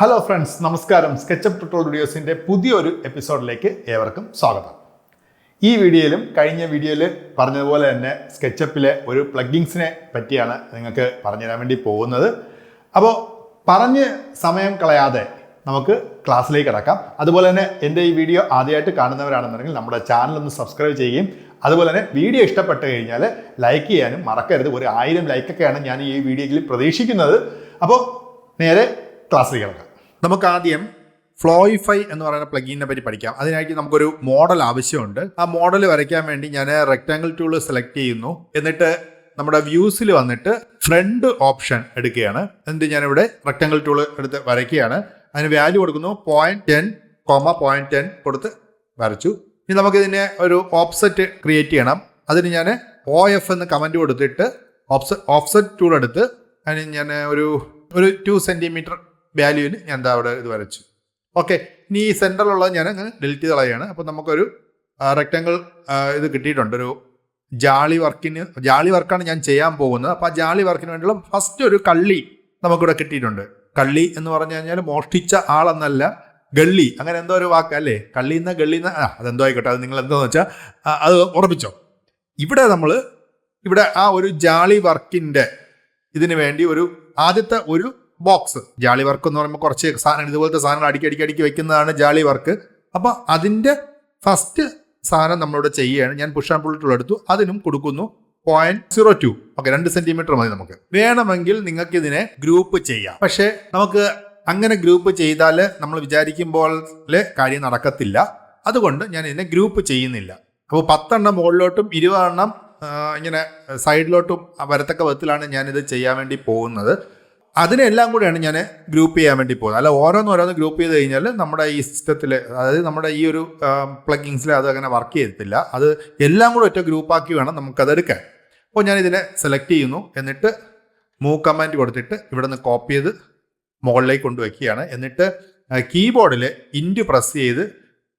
Hello friends നമസ്കാരം. SketchUp tutorial വീഡിയോസിന്റെ പുതിയൊരു എപ്പിസോഡിലേക്ക് ഏവർക്കും സ്വാഗതം. ഈ വീഡിയോയിലും കഴിഞ്ഞ വീഡിയോയിൽ പറഞ്ഞതുപോലെ തന്നെ സ്കെച്ചപ്പിലെ ഒരു പ്ലഗിങ്സിനെ പറ്റിയാണ് നിങ്ങൾക്ക് പറഞ്ഞു തരാൻ വേണ്ടി പോകുന്നത്. അപ്പോൾ പറഞ്ഞ് സമയം കളയാതെ നമുക്ക് ക്ലാസ്സിലേക്ക് കിടക്കാം. അതുപോലെ തന്നെ എന്റെ ഈ വീഡിയോ ആദ്യമായിട്ട് കാണുന്നവരാണെന്നുണ്ടെങ്കിൽ നമ്മുടെ ചാനൽ ഒന്ന് സബ്സ്ക്രൈബ് ചെയ്യുകയും അതുപോലെ തന്നെ വീഡിയോ ഇഷ്ടപ്പെട്ട് കഴിഞ്ഞാൽ ലൈക്ക് ചെയ്യാനും മറക്കരുത്. ഒരു ആയിരം ലൈക്കൊക്കെയാണ് ഞാൻ ഈ വീഡിയോയിൽ പ്രതീക്ഷിക്കുന്നത്. അപ്പോൾ നേരെ ക്ലാസ്സിലേക്ക് കിടക്കാം. നമുക്ക് ആദ്യം ഫ്ലോയിഫൈ എന്ന് പറയുന്ന പ്ലഗിനെ പറ്റി പഠിക്കാം. അതിനായിട്ട് നമുക്കൊരു മോഡൽ ആവശ്യമുണ്ട്. ആ മോഡൽ വരയ്ക്കാൻ വേണ്ടി ഞാൻ റെക്ടാങ്കിൾ ടൂൾ സെലക്ട് ചെയ്യുന്നു. എന്നിട്ട് നമ്മുടെ വ്യൂസിൽ വന്നിട്ട് ഫ്രണ്ട് ഓപ്ഷൻ എടുക്കുകയാണ്. എന്നിട്ട് ഞാനിവിടെ റെക്ടാങ്കിൾ ടൂൾ എടുത്ത് വരയ്ക്കുകയാണ്. അതിന് വാല്യൂ കൊടുക്കുന്നു point ten comma point ten കൊടുത്ത് വരച്ചു. ഇനി നമുക്കിതിനെ ഒരു ഓപ്സെറ്റ് ക്രിയേറ്റ് ചെയ്യണം. അതിന് ഞാൻ ഒ എഫ് എന്ന് കമന്റ് കൊടുത്തിട്ട് ഓപ്സെ ഓഫ്സെറ്റ് ടൂൾ എടുത്ത് അതിന് ഞാൻ ഒരു ഒരു ടു സെന്റിമീറ്റർ വാല്യൂവിന് ഞാൻ എന്താ അവിടെ ഇത് വരച്ചു. ഓക്കെ ഇനി ഈ സെന്ററിലുള്ളത് ഞാൻ അങ്ങനെ ഡിലിറ്റ് ചെയ്ത് കളയാണ്. അപ്പോൾ നമുക്കൊരു റെക്റ്റാങ്കിൾ ഇത് കിട്ടിയിട്ടുണ്ട്. ഒരു ജാളി വർക്കിന് ജാളി വർക്കാണ് ഞാൻ ചെയ്യാൻ പോകുന്നത്. അപ്പോൾ ആ ജാളി വർക്കിന് വേണ്ടിയുള്ള ഫസ്റ്റ് ഒരു കള്ളി നമുക്കിവിടെ കിട്ടിയിട്ടുണ്ട്. കള്ളി എന്ന് പറഞ്ഞു കഴിഞ്ഞാൽ മോഷ്ടിച്ച ആളെന്നല്ല ഗള്ളി. അങ്ങനെ എന്തോ ഒരു വാക്ക് അല്ലേ? കള്ളിന്ന് ഗള്ളിന്ന് ആ അതെന്തോ ആയിക്കോട്ടെ അത് നിങ്ങൾ എന്താന്ന് വെച്ചാൽ അത് ഉറപ്പിച്ചോ. ഇവിടെ നമ്മൾ ഇവിടെ ആ ഒരു ജാളി വർക്കിന്റെ ഇതിന് വേണ്ടി ഒരു ആദ്യത്തെ ഒരു ബോക്സ് ജാളി വർക്ക് എന്ന് പറയുമ്പോൾ കുറച്ച് സാധനം ഇതുപോലത്തെ സാധനങ്ങൾ അടിക്കി അടിക്കി അടിക്കി വെക്കുന്നതാണ് ജാളി വർക്ക് അപ്പോൾ അതിന്റെ ഫസ്റ്റ് സാധനം നമ്മളിവിടെ ചെയ്യുകയാണ് ഞാൻ പുഷ് ആൻഡ് പുള്ളിട്ടുള്ള എടുത്തു. അതിനും കൊടുക്കുന്നു പോയിന്റ് സീറോ ടു ഓക്കെ രണ്ട് സെന്റിമീറ്റർ മതി നമുക്ക്. വേണമെങ്കിൽ നിങ്ങൾക്ക് ഇതിനെ ഗ്രൂപ്പ് ചെയ്യാം. പക്ഷേ നമുക്ക് അങ്ങനെ ഗ്രൂപ്പ് ചെയ്താൽ നമ്മൾ വിചാരിക്കുമ്പോൾ കാര്യം നടക്കത്തില്ല. അതുകൊണ്ട് ഞാൻ ഇതിനെ ഗ്രൂപ്പ് ചെയ്യുന്നില്ല. അപ്പോൾ പത്തെണ്ണം മുകളിലോട്ടും ഇരുപതെണ്ണം ഇങ്ങനെ സൈഡിലോട്ടും വരത്തക്ക വിധത്തിലാണ് ഞാനിത് ചെയ്യാൻ വേണ്ടി പോകുന്നത്. അതിനെല്ലാം കൂടെയാണ് ഞാൻ ഗ്രൂപ്പ് ചെയ്യാൻ വേണ്ടി പോകുന്നത്. അല്ല ഓരോന്ന് ഓരോന്ന് ഗ്രൂപ്പ് ചെയ്ത് കഴിഞ്ഞാൽ നമ്മുടെ ഈ സിസ്റ്റത്തിൽ അതായത് നമ്മുടെ ഈ ഒരു പ്ലഗിങ്സിൽ അത് അങ്ങനെ വർക്ക് ചെയ്തിട്ടില്ല. അത് എല്ലാം കൂടെ ഒറ്റ ഗ്രൂപ്പാക്കി വേണം നമുക്കത് എടുക്കാൻ. അപ്പോൾ ഞാൻ ഇതിനെ സെലക്ട് ചെയ്യുന്നു. എന്നിട്ട് മൂ കമാൻഡ് കൊടുത്തിട്ട് ഇവിടെ നിന്ന് കോപ്പി ചെയ്ത് മുകളിലേക്ക് കൊണ്ടുവയ്ക്കുകയാണ്. എന്നിട്ട് കീബോർഡിൽ ഇന്റ് പ്രസ് ചെയ്ത്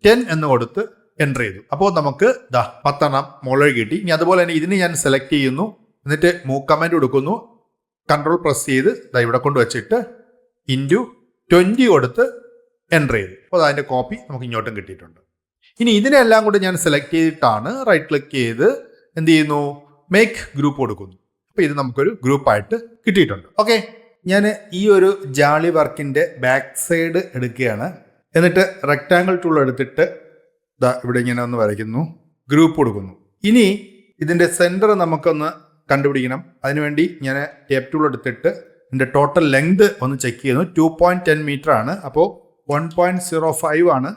ടെൻ എന്ന് കൊടുത്ത് എന്റർ ചെയ്തു. അപ്പോൾ നമുക്ക് ദാ പത്തെണ്ണം മുകളിൽ കിട്ടി. ഇനി അതുപോലെ തന്നെ ഇതിന് ഞാൻ സെലക്ട് ചെയ്യുന്നു. എന്നിട്ട് മൂ കമാൻഡ് കൊടുക്കുന്നു. കൺട്രോൾ പ്രസ് ചെയ്ത് ദാ ഇവിടെ കൊണ്ട് വെച്ചിട്ട് ഇന്റു ട്വന്റി കൊടുത്ത് എന്റർ ചെയ്തു. അപ്പോൾ അതിന്റെ കോപ്പി നമുക്ക് ഇങ്ങോട്ടും കിട്ടിയിട്ടുണ്ട്. ഇനി ഇതിനെല്ലാം കൂടി ഞാൻ സെലക്ട് ചെയ്തിട്ടാണ് റൈറ്റ് ക്ലിക്ക് ചെയ്ത് എന്ത് ചെയ്യുന്നു? മേക്ക് ഗ്രൂപ്പ് കൊടുക്കുന്നു. അപ്പോൾ ഇത് നമുക്കൊരു ഗ്രൂപ്പായിട്ട് കിട്ടിയിട്ടുണ്ട്. ഓക്കെ ഞാൻ ഈ ഒരു ജാളി വർക്കിന്റെ ബാക്ക് സൈഡ് എടുക്കുകയാണ്. എന്നിട്ട് റെക്റ്റാങ്കിൾ ടൂൾ എടുത്തിട്ട് ഇതാ ഇവിടെ ഇങ്ങനെ ഒന്ന് വരയ്ക്കുന്നു. ഗ്രൂപ്പ് കൊടുക്കുന്നു. ഇനി ഇതിന്റെ സെന്റർ നമുക്കൊന്ന് കണ്ടുപിടിക്കണം. അതിനുവേണ്ടി ഞാൻ ടേപ്പ് ടൂൾ എടുത്തിട്ട് എന്റെ ടോട്ടൽ ലെങ്ത് ഒന്ന് ചെക്ക് ചെയ്യുന്നു. ടു പോയിന്റ് ടെൻ മീറ്റർ ആണ്. അപ്പോൾ വൺ പോയിന്റ് സീറോ ഫൈവ് ആണ്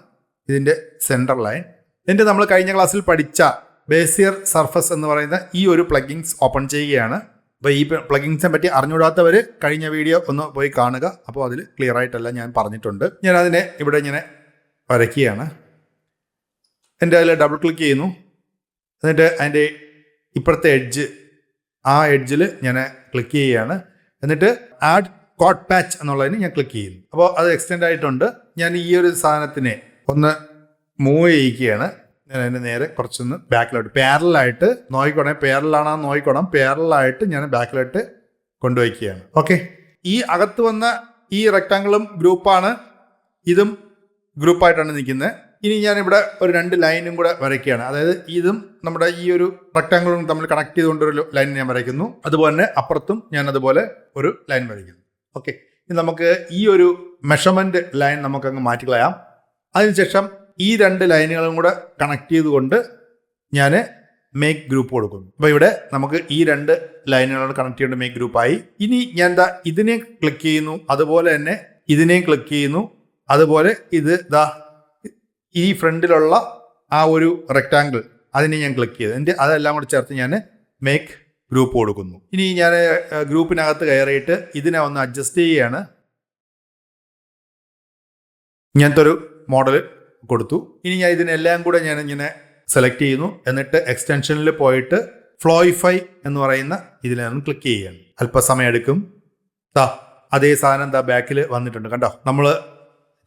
ഇതിന്റെ സെന്റർ ലൈൻ എന്നിട്ട് നമ്മൾ കഴിഞ്ഞ ക്ലാസ്സിൽ പഠിച്ച ബേസിയർ സർഫസ് എന്ന് പറയുന്ന ഈ ഒരു പ്ലഗിങ്സ് ഓപ്പൺ ചെയ്യുകയാണ്. അപ്പോൾ ഈ പ്ലഗിങ്സിനെ പറ്റി അറിഞ്ഞുകൂടാത്തവർ കഴിഞ്ഞ വീഡിയോ ഒന്ന് പോയി കാണുക. അപ്പോൾ അതിൽ ക്ലിയർ ആയിട്ടല്ല ഞാൻ പറഞ്ഞിട്ടുണ്ട്. ഞാൻ അതിനെ ഇവിടെ ഇങ്ങനെ വരയ്ക്കുകയാണ്. എന്റെ അതിൽ ഡബിൾ ക്ലിക്ക് ചെയ്യുന്നു. എന്നിട്ട് അതിന്റെ ഇപ്പുറത്തെ എഡ്ജ് ആ എഡ്ജിൽ ഞാൻ ക്ലിക്ക് ചെയ്യുകയാണ്. എന്നിട്ട് ആഡ് കോട്ട് പാച്ച് എന്നുള്ളതിന് ഞാൻ ക്ലിക്ക് ചെയ്യുന്നു. അപ്പോൾ അത് എക്സ്റ്റെൻഡ് ആയിട്ടുണ്ട്. ഞാൻ ഈ ഒരു സാധനത്തിനെ ഒന്ന് മൂവ് ചെയ്യിക്കുകയാണ്. ഞാൻ അതിന് നേരെ കുറച്ചൊന്ന് ബാക്കിലോട്ട് പാരലായിട്ട് നോക്കിക്കോണേ. പാരലാണോ നോക്കിക്കോണം. പാരലായിട്ട് ഞാൻ ബാക്കിലോട്ട് കൊണ്ടുവയ്ക്കുകയാണ്. ഓക്കെ ഈ അകത്ത് വന്ന ഈ റെക്ടാങ്കിളും ഗ്രൂപ്പാണ് ഇതും ഗ്രൂപ്പായിട്ടാണ് നിൽക്കുന്നത്. ഇനി ഞാനിവിടെ ഒരു രണ്ട് ലൈനും കൂടെ വരയ്ക്കുകയാണ്. അതായത് ഇതും നമ്മുടെ ഈ ഒരു റെക്ടാങ്കിളും തമ്മിൽ കണക്ട് ചെയ്തുകൊണ്ട് ഒരു ലൈൻ ഞാൻ വരയ്ക്കുന്നു. അതുപോലെ തന്നെ അപ്പുറത്തും ഞാൻ അതുപോലെ ഒരു ലൈൻ വരയ്ക്കുന്നു. ഓക്കെ ഇനി നമുക്ക് ഈ ഒരു മെഷർമെന്റ് ലൈൻ നമുക്കങ്ങ് മാറ്റിക്കളയാം അതിനുശേഷം ഈ രണ്ട് ലൈനുകളും കൂടെ കണക്ട് ചെയ്തുകൊണ്ട് ഞാൻ മേക്ക് ഗ്രൂപ്പ് കൊടുക്കുന്നു. അപ്പോൾ ഇവിടെ നമുക്ക് ഈ രണ്ട് ലൈനുകളോട് കണക്ട് ചെയ്യേണ്ട മേക്ക് ഗ്രൂപ്പായി ഇനി ഞാൻ എന്താ ഇതിനെ ക്ലിക്ക് ചെയ്യുന്നു. അതുപോലെ തന്നെ ഇതിനെയും ക്ലിക്ക് ചെയ്യുന്നു. അതുപോലെ ഇത് ദാ ഈ ഫ്രണ്ടിലുള്ള ആ ഒരു റെക്റ്റാങ്കിൾ അതിനെ ഞാൻ ക്ലിക്ക് ചെയ്തു. എന്റെ അതെല്ലാം കൂടെ ചേർത്ത് ഞാൻ മേക്ക് ഗ്രൂപ്പ് കൊടുക്കുന്നു. ഇനി ഞാൻ ഗ്രൂപ്പിനകത്ത് കയറിയിട്ട് ഇതിനെ ഒന്ന് അഡ്ജസ്റ്റ് ചെയ്യുകയാണ് ഇങ്ങനത്തെ ഒരു മോഡൽ കൊടുത്തു. ഇനി ഞാൻ ഇതിനെല്ലാം കൂടെ ഞാൻ ഇങ്ങനെ സെലക്ട് ചെയ്യുന്നു. എന്നിട്ട് എക്സ്റ്റൻഷനിൽ പോയിട്ട് ഫ്ലോയിഫൈ എന്ന് പറയുന്ന ഇതിൽ ഞാൻ ക്ലിക്ക് ചെയ്യുകയാണ് അല്പസമയം എടുക്കും. താ അതേ സാധനം ദാ ബാക്കിൽ വന്നിട്ടുണ്ട്. കണ്ടോ? നമ്മൾ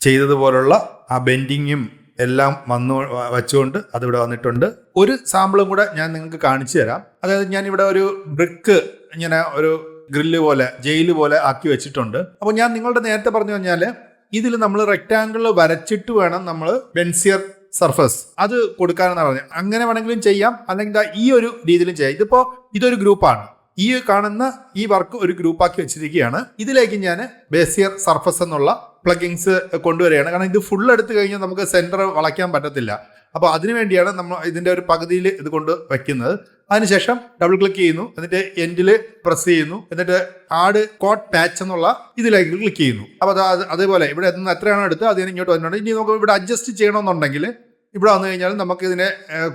ചെയ്തതുപോലുള്ള ആ ബെൻഡിങ്ങും എല്ലാം വന്നു വച്ചുകൊണ്ട് അതിവിടെ വന്നിട്ടുണ്ട്. ഒരു സാമ്പിളും കൂടെ ഞാൻ നിങ്ങൾക്ക് കാണിച്ചു തരാം. അതായത് ഞാൻ ഇവിടെ ഒരു ബ്രിക്ക് ഇങ്ങനെ ഒരു ഗ്രില്ല് പോലെ ജയിൽ പോലെ ആക്കി വെച്ചിട്ടുണ്ട്. അപ്പോൾ ഞാൻ നിങ്ങളുടെ നേരത്തെ പറഞ്ഞു കഴിഞ്ഞാൽ ഇതിൽ നമ്മൾ റെക്റ്റാങ്കിൾ വരച്ചിട്ട് വേണം നമ്മൾ ബെൻസിയർ സർഫസ്. അത് കൊടുക്കാനെന്നാണ് പറഞ്ഞത്. അങ്ങനെ വേണമെങ്കിലും ചെയ്യാം. അല്ലെങ്കിൽ ഈ ഒരു രീതിയിലും ചെയ്യാം. ഇതിപ്പോ ഇതൊരു ഗ്രൂപ്പാണ്. ഈ കാണുന്ന ഈ വർക്ക് ഒരു ഗ്രൂപ്പാക്കി വെച്ചിരിക്കുകയാണ്. ഇതിലേക്ക് ഞാൻ ബേസിയർ സർഫസ് എന്നുള്ള പ്ലഗിങ്സ് കൊണ്ടുവരികയാണ്. കാരണം ഇത് ഫുൾ എടുത്തു കഴിഞ്ഞാൽ നമുക്ക് സെന്റർ വളയ്ക്കാൻ പറ്റത്തില്ല. അപ്പോൾ അതിനു വേണ്ടിയാണ് നമ്മൾ ഇതിന്റെ ഒരു പകുതിയിൽ ഇത് കൊണ്ട് വയ്ക്കുന്നത് അതിനുശേഷം ഡബിൾ ക്ലിക്ക് ചെയ്യുന്നു. എന്നിട്ട് എൻഡിൽ പ്രസ് ചെയ്യുന്നു. എന്നിട്ട് ആഡ് കോട്ട് പാച്ച് എന്നുള്ള ഇതിലേക്ക് ക്ലിക്ക് ചെയ്യുന്നു. അപ്പോൾ അത് അത് അതേപോലെ ഇവിടെ നിന്ന് എത്രയാണോ എടുത്ത് അതിന് ഇങ്ങോട്ട് വന്നിട്ടുണ്ട്. ഇനി നമുക്ക് ഇവിടെ അഡ്ജസ്റ്റ് ചെയ്യണമെന്നുണ്ടെങ്കിൽ ഇവിടെ വന്നു കഴിഞ്ഞാൽ നമുക്ക് ഇതിനെ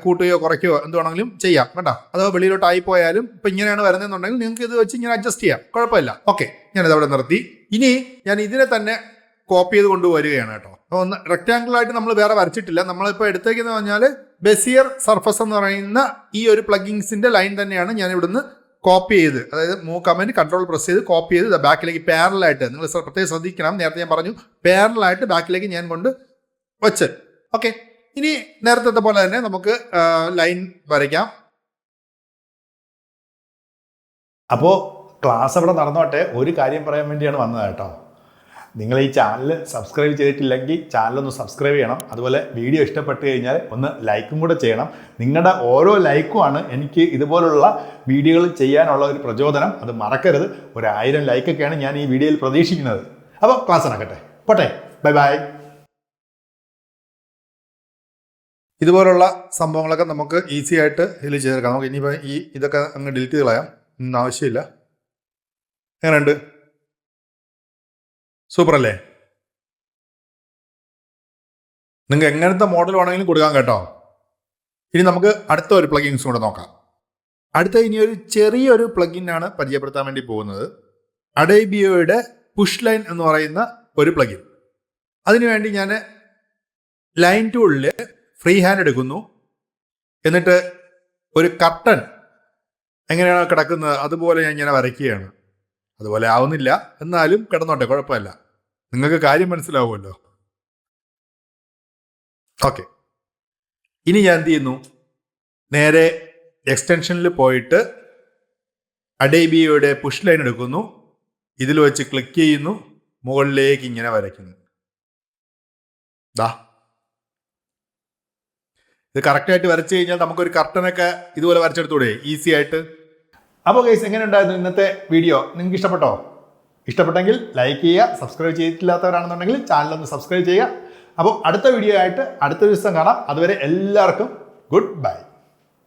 കൂട്ടുകയോ കുറയ്ക്കുകയോ എന്ത് വേണമെങ്കിലും ചെയ്യാം. വേണ്ട അഥവാ വെളിയിലോട്ട് ആയി പോയാലും ഇപ്പം ഇങ്ങനെയാണ് വരുന്നതെന്നുണ്ടെങ്കിൽ നിങ്ങൾക്ക് ഇത് വെച്ച് ഇങ്ങനെ അഡ്ജസ്റ്റ് ചെയ്യാം. കുഴപ്പമില്ല. ഓക്കെ ഞാനിത് അവിടെ നിർത്തി. ഇനി ഞാൻ ഇതിനെ തന്നെ കോപ്പി ചെയ്ത് കൊണ്ടുവരികയാണ് കേട്ടോ. അപ്പോൾ ഒന്ന് റെക്ടാങ്കിൾ ആയിട്ട് നമ്മൾ വേറെ വരച്ചിട്ടില്ല. നമ്മളിപ്പോൾ എടുത്തേക്കെന്ന് പറഞ്ഞാൽ ബെസിയർ സർഫസ് എന്ന് പറയുന്ന ഈ ഒരു പ്ലഗിങ്സിന്റെ ലൈൻ തന്നെയാണ് ഞാൻ ഇവിടുന്ന് കോപ്പി ചെയ്ത്. അതായത് മൂ കമന്റ് കൺട്രോൾ പ്രസ് ചെയ്ത് കോപ്പി ചെയ്ത് ബാക്കിലേക്ക് പാരലായിട്ട് നിങ്ങൾ പ്രത്യേകം ശ്രദ്ധിക്കണം. നേരത്തെ ഞാൻ പറഞ്ഞു പാരലായിട്ട് ബാക്കിലേക്ക് ഞാൻ കൊണ്ട് വച്ച്. ഓക്കെ ഇനി നേരത്തെ പോലെ തന്നെ നമുക്ക് ലൈൻ വരയ്ക്കാം. അപ്പോ ക്ലാസ് അവിടെ നടന്നോട്ടെ ഒരു കാര്യം പറയാൻ വേണ്ടിയാണ് വന്നത് കേട്ടോ. നിങ്ങൾ ഈ ചാനൽ സബ്സ്ക്രൈബ് ചെയ്തിട്ടില്ലെങ്കിൽ ചാനലൊന്ന് സബ്സ്ക്രൈബ് ചെയ്യണം. അതുപോലെ വീഡിയോ ഇഷ്ടപ്പെട്ട് കഴിഞ്ഞാൽ ഒന്ന് ലൈക്കും കൂടെ ചെയ്യണം. നിങ്ങളുടെ ഓരോ ലൈക്കുമാണ് എനിക്ക് ഇതുപോലുള്ള വീഡിയോകൾ ചെയ്യാനുള്ള ഒരു പ്രചോദനം. അത് മറക്കരുത്. ഒരു ആയിരം ലൈക്കൊക്കെയാണ് ഞാൻ ഈ വീഡിയോയിൽ പ്രതീക്ഷിക്കുന്നത്. അപ്പോൾ ക്ലാസ് നടക്കട്ടെ. പോട്ടെ. ബൈ ബൈ ഇതുപോലുള്ള സംഭവങ്ങളൊക്കെ നമുക്ക് ഈസി ആയിട്ട് ഇതിൽ ചേർക്കാം നമുക്ക് ഇനിയിപ്പോൾ ഈ ഇതൊക്കെ അങ്ങ് ഡിലീറ്റ് ചെയ്ത് കളയാം ഇന്ന് ആവശ്യമില്ല. എങ്ങനെയുണ്ട്? സൂപ്പർ അല്ലേ? നിങ്ങൾക്ക് എങ്ങനത്തെ മോഡൽ വേണമെങ്കിലും കൊടുക്കാൻ കേട്ടോ. ഇനി നമുക്ക് അടുത്ത ഒരു പ്ലഗിൻസ് കൂടെ നോക്കാം. അടുത്ത ഇനി ഒരു ചെറിയൊരു പ്ലഗിനാണ് പരിചയപ്പെടുത്താൻ വേണ്ടി പോകുന്നത്. അഡൈബിയോയുടെ പുഷ് ലൈൻ എന്ന് പറയുന്ന ഒരു പ്ലഗിൻ അതിനുവേണ്ടി ഞാൻ ലൈൻ ടൂളിൽ ഫ്രീ ഹാൻഡ് എടുക്കുന്നു. എന്നിട്ട് ഒരു കർട്ടൻ എങ്ങനെയാണോ കിടക്കുന്നത് അതുപോലെ ഞാൻ ഇങ്ങനെ വരയ്ക്കുകയാണ്. അതുപോലെ ആവുന്നില്ല. എന്നാലും കിടന്നോട്ടെ കുഴപ്പമില്ല. നിങ്ങൾക്ക് കാര്യം മനസ്സിലാവുമല്ലോ. ഓക്കെ ഇനി ഞാൻ എന്ത് ചെയ്യുന്നു? നേരെ എക്സ്റ്റൻഷനിൽ പോയിട്ട് അഡേബിയുടെ പുഷ് ലൈൻ എടുക്കുന്നു. ഇതിൽ വെച്ച് ക്ലിക്ക് ചെയ്യുന്നു. മുകളിലേക്ക് ഇങ്ങനെ വരയ്ക്കുന്നു. ദാ. ഇത് കറക്റ്റായിട്ട് വരച്ചു കഴിഞ്ഞാൽ നമുക്കൊരു കർട്ടനൊക്കെ ഇതുപോലെ വരച്ചെടുത്തൂടെ? ഈസി ആയിട്ട്. അപ്പോൾ ഗൈസ് എങ്ങനെ ഉണ്ടായിരുന്നു ഇന്നത്തെ വീഡിയോ നിങ്ങൾക്ക് ഇഷ്ടപ്പെട്ടോ? ഇഷ്ടപ്പെട്ടെങ്കിൽ ലൈക്ക് ചെയ്യുക സബ്സ്ക്രൈബ് ചെയ്തിട്ടില്ലാത്തവരാണെന്നുണ്ടെങ്കിൽ ചാനൽ ഒന്ന് സബ്സ്ക്രൈബ് ചെയ്യുക. അപ്പോൾ അടുത്ത വീഡിയോ ആയിട്ട് അടുത്ത ദിവസം കാണാം. അതുവരെ എല്ലാവർക്കും ഗുഡ് ബൈ